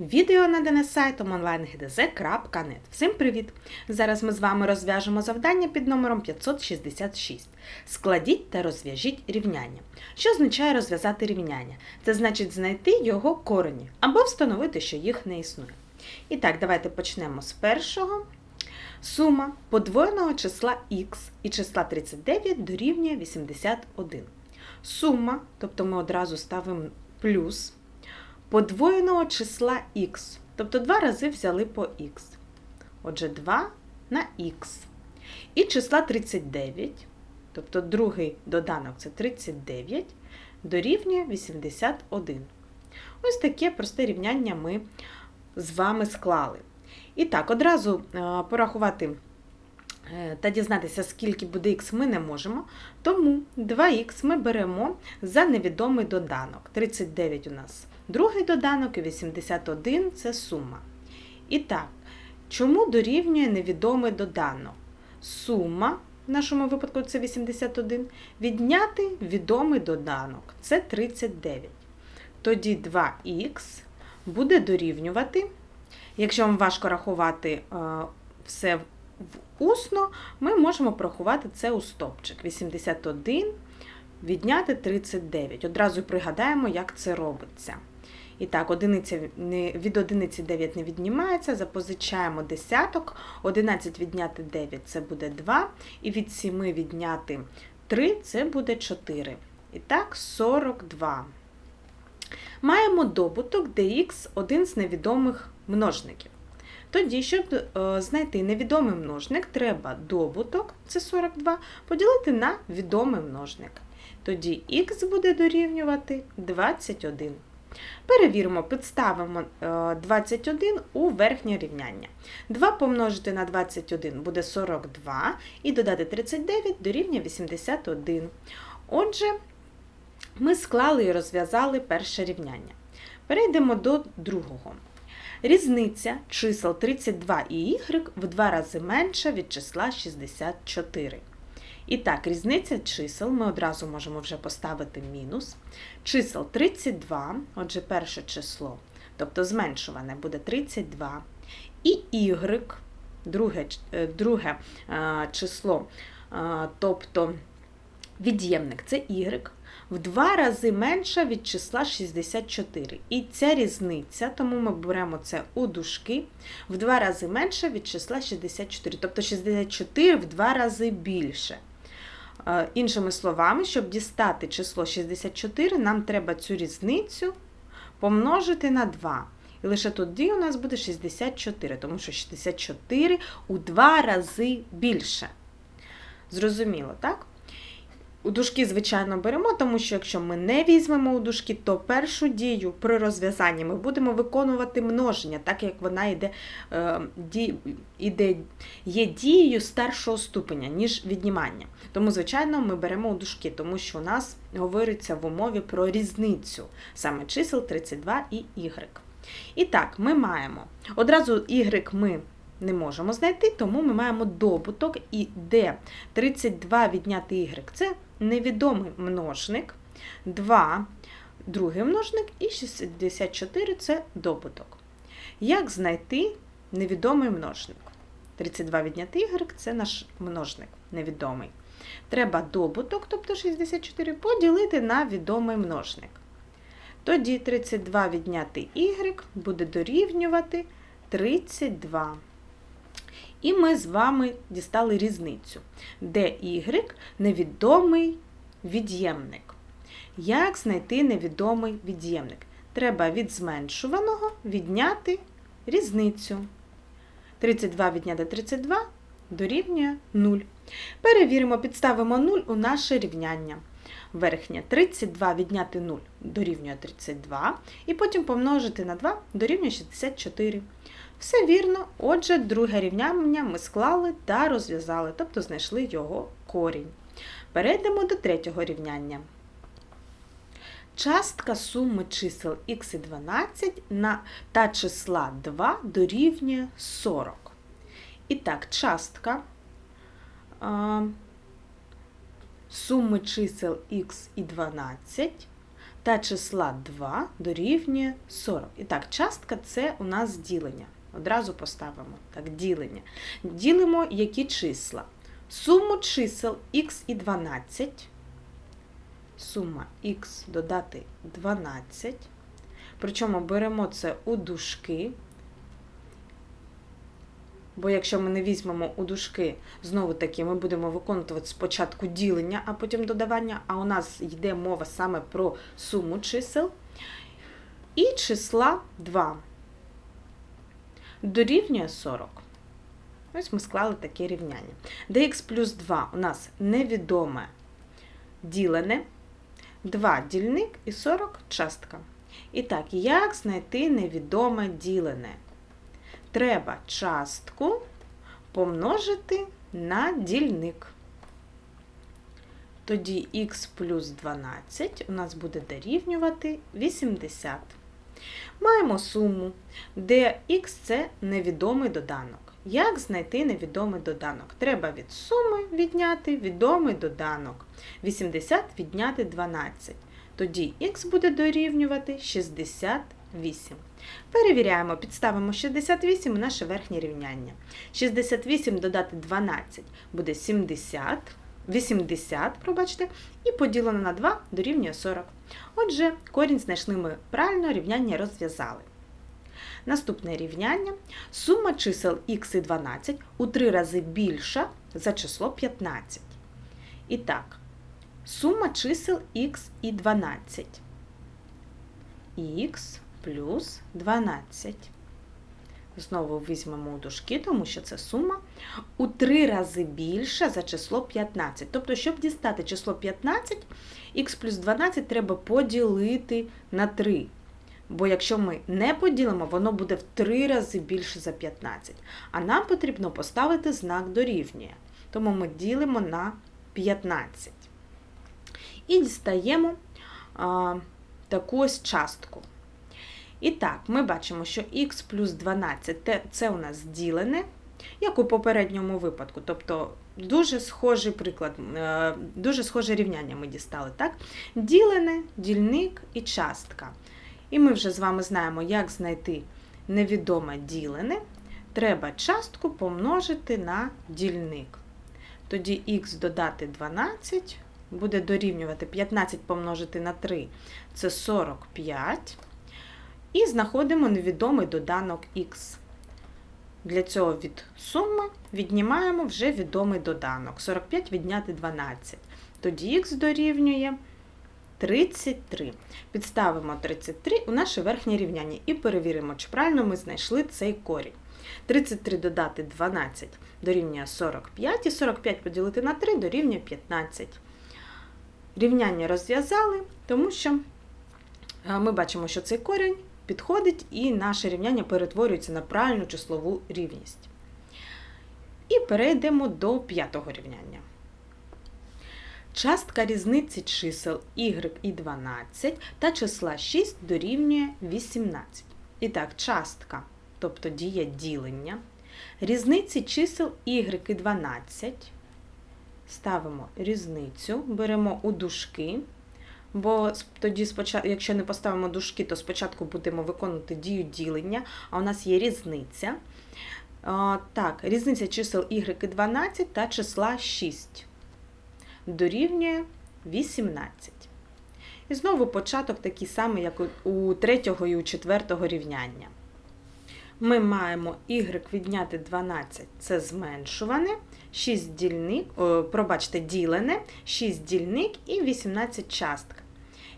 Відео надане сайтом onlinegdz.net. Всім привіт! Зараз ми з вами розв'яжемо завдання під номером 566. Складіть та розв'яжіть рівняння. Що означає розв'язати рівняння? Це значить знайти його корені або встановити, що їх не існує. І так, давайте почнемо з першого. Сума подвоєного числа х і числа 39 дорівнює 81. Сума, тобто ми одразу ставимо плюс подвоєного числа х. Тобто два рази взяли по х. Отже, 2 на х. І числа 39, тобто другий доданок це 39, дорівнює 81. Ось таке просте рівняння ми з вами склали. І так, одразу е, порахувати е, та дізнатися, скільки буде х, ми не можемо. Тому 2х ми беремо за невідомий доданок. 39 у нас другий доданок і 81 це сума. І так, чому дорівнює невідомий доданок? Сума, в нашому випадку це 81, відняти відомий доданок це 39. Тоді 2х буде дорівнювати. Якщо вам важко рахувати е, все в усно, ми можемо порахувати це у стопчик. 81 відняти 39. Одразу пригадаємо, як це робиться. І так, одиниця, від одиниці 9 не віднімається, запозичаємо десяток, 11 відняти 9 це буде 2, і від 7 відняти 3 це буде 4. І так, 42. Маємо добуток, де х один з невідомих множників. Тоді, щоб е, знайти невідомий множник, треба добуток, це 42, поділити на відомий множник. Тоді х буде дорівнювати 21. Перевіримо, підставимо 21 у верхнє рівняння. 2 помножити на 21 буде 42, і додати 39 дорівнює 81. Отже, ми склали і розв'язали перше рівняння. Перейдемо до другого. Різниця чисел 32 і y в два рази менша від числа 64. І так, різниця чисел ми одразу можемо вже поставити мінус. Чисел 32, отже, перше число, тобто зменшуване буде 32. І y, друге, друге число, тобто від'ємник це y, в два рази менша від числа 64. І ця різниця, тому ми беремо це у дужки, в два рази менша від числа 64. Тобто 64 в два рази більше. Іншими словами, щоб дістати число 64, нам треба цю різницю помножити на 2. І лише тоді у нас буде 64, тому що 64 у два рази більше. Зрозуміло, так? У дужки, звичайно, беремо, тому що якщо ми не візьмемо у дужки, то першу дію при розв'язанні ми будемо виконувати множення, так як вона йде, е, ді, іде, є дією старшого ступеня, ніж віднімання. Тому, звичайно, ми беремо у дужки, тому що у нас говориться в умові про різницю саме чисел 32 і y. І так, ми маємо одразу y ми не можемо знайти, тому ми маємо добуток, і де 32 відняти y це невідомий множник, 2 другий множник і 64 це добуток. Як знайти невідомий множник? 32 відняти y це наш множник невідомий. Треба добуток, тобто 64, поділити на відомий множник. Тоді 32 відняти y буде дорівнювати 32. І ми з вами дістали різницю, де y невідомий від'ємник. Як знайти невідомий від'ємник? Треба від зменшуваного відняти різницю. 32 відняти 32 дорівнює 0. Перевіримо, підставимо 0 у наше рівняння. Верхнє 32 відняти 0 дорівнює 32, і потім помножити на 2 дорівнює 64. Все вірно, отже, друге рівняння ми склали та розв'язали, тобто знайшли його корінь. Перейдемо до третього рівняння. Частка суми чисел х і 12 на, та числа 2 дорівнює 40. І так, частка а, суми чисел х і 12 та числа 2 дорівнює 40. І так, частка це у нас ділення. Одразу поставимо так, ділення. Ділимо які числа. Суму чисел х і 12. Сума х додати 12. Причому беремо це у дужки. Бо якщо ми не візьмемо у дужки, знову таки ми будемо виконувати спочатку ділення, а потім додавання, а у нас йде мова саме про суму чисел. І числа 2 дорівнює 40. Ось ми склали таке рівняння. dx плюс 2 у нас невідоме ділене, 2 дільник і 40 частка. І так, як знайти невідоме ділене? Треба частку помножити на дільник. Тоді х плюс 12 у нас буде дорівнювати 80. Маємо суму, де х це невідомий доданок. Як знайти невідомий доданок? Треба від суми відняти відомий доданок. 80 відняти 12. Тоді х буде дорівнювати 68. Перевіряємо, підставимо 68 у наше верхнє рівняння. 68 додати 12 буде 70, 80, пробачте, і поділено на 2 дорівнює 40. Отже, корінь знайшли ми правильно, рівняння розв'язали. Наступне рівняння. Сума чисел х і 12 у 3 рази більша за число 15. І так, сума чисел х і 12. х плюс 12. Знову візьмемо у дужки, тому що це сума у 3 рази більша за число 15. Тобто, щоб дістати число 15, х плюс 12 треба поділити на 3. Бо якщо ми не поділимо, воно буде в 3 рази більше за 15. А нам потрібно поставити знак дорівнює. Тому ми ділимо на 15. І дістаємо а, таку ось частку. І так, ми бачимо, що х плюс 12 це у нас ділене, як у попередньому випадку. Тобто дуже схожий приклад, е, дуже схоже рівняння ми дістали. так? Ділене, дільник і частка. І ми вже з вами знаємо, як знайти невідоме ділене. Треба частку помножити на дільник. Тоді х додати 12 буде дорівнювати 15 помножити на 3 це 45. І знаходимо невідомий доданок х. Для цього від суми віднімаємо вже відомий доданок. 45 відняти 12. Тоді х дорівнює 33. Підставимо 33 у наше верхнє рівняння і перевіримо, чи правильно ми знайшли цей корінь. 33 додати 12 дорівнює 45, і 45 поділити на 3 дорівнює 15. Рівняння розв'язали, тому що ми бачимо, що цей корінь підходить і наше рівняння перетворюється на правильну числову рівність. І перейдемо до п'ятого рівняння. Частка різниці чисел y і 12 та числа 6 дорівнює 18. І так, частка, тобто дія ділення. Різниці чисел y і 12. Ставимо різницю, беремо у дужки. Бо тоді, спочатку, якщо не поставимо дужки, то спочатку будемо виконувати дію ділення, а у нас є різниця. Так, різниця чисел y 12 та числа 6 дорівнює 18. І знову початок такий самий, як у третього і у четвертого рівняння. Ми маємо y відняти 12 це зменшуване, 6 дільник, о, пробачте, ділене, 6 дільник і 18 частка.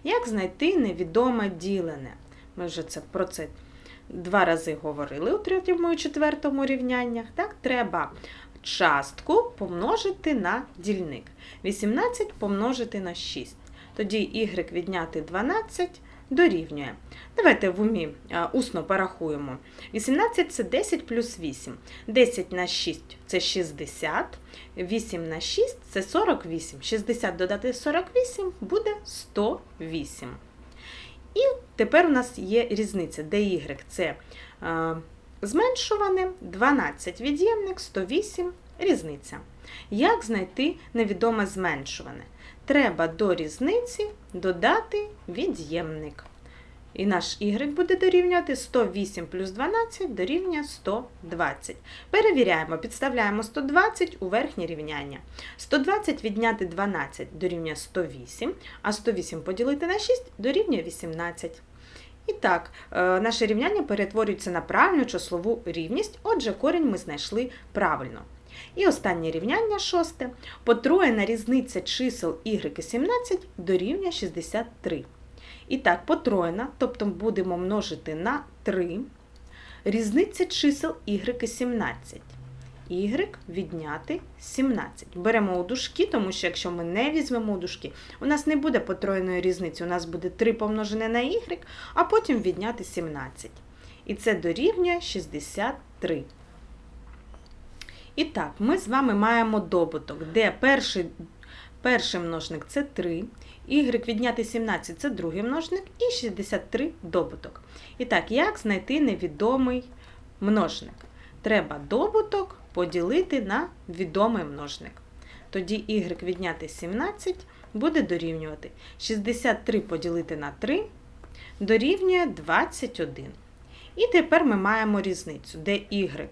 Як знайти невідоме ділене? Ми вже це, про це два рази говорили у третьому і четвертому рівняннях. Так, Треба частку помножити на дільник. 18 помножити на 6. Тоді y відняти 12 дорівнює. Давайте в умі усно порахуємо. 18 це 10 плюс 8. 10 на 6 це 60, 8 на 6 це 48. 60 додати 48 буде 108. І тепер у нас є різниця, де y це е, зменшуване, 12 від'ємник, 108 різниця. Як знайти невідоме зменшуване? Треба до різниці додати від'ємник. І наш y буде дорівнювати 108 плюс 12 дорівнює 120. Перевіряємо, підставляємо 120 у верхнє рівняння. 120 відняти 12 дорівнює 108, а 108 поділити на 6 дорівнює 18. І так, е, наше рівняння перетворюється на правильну числову рівність, отже, корінь ми знайшли правильно. І останнє рівняння шосте. Потроєна різниця чисел y і 17 дорівнює 63. І так, потроєна, тобто будемо множити на 3. Різниця чисел y і 17. Y відняти 17. Беремо у дужки, тому що якщо ми не візьмемо у дужки, у нас не буде потроєної різниці. У нас буде 3 помножене на y, а потім відняти 17. І це дорівнює 63. І так, ми з вами маємо добуток, де перший, перший множник це 3, y відняти 17 це другий множник, і 63 добуток. І так, як знайти невідомий множник? Треба добуток поділити на відомий множник. Тоді y відняти 17 буде дорівнювати 63 поділити на 3 дорівнює 21. І тепер ми маємо різницю, де y,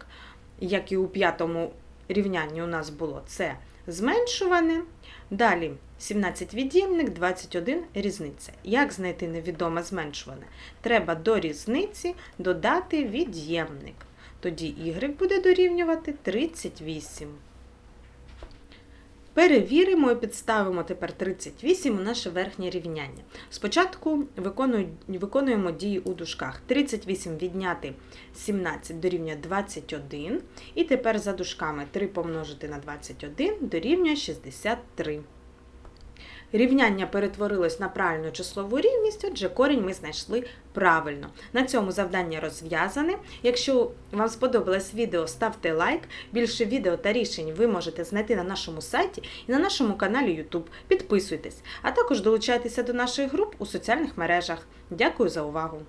як і у п'ятому рівнянні у нас було, це зменшуване. Далі 17 від'ємник, 21 різниця. Як знайти невідоме зменшуване? Треба до різниці додати від'ємник. Тоді y буде дорівнювати 38. Перевіримо і підставимо тепер 38 у наше верхнє рівняння. Спочатку виконуємо дії у дужках. 38 відняти 17 дорівнює 21. І тепер за дужками 3 помножити на 21 дорівнює 63. Рівняння перетворилось на правильну числову рівність, отже, корінь ми знайшли правильно. На цьому завдання розв'язане. Якщо вам сподобалось відео, ставте лайк. Більше відео та рішень ви можете знайти на нашому сайті і на нашому каналі YouTube. Підписуйтесь, а також долучайтеся до наших груп у соціальних мережах. Дякую за увагу!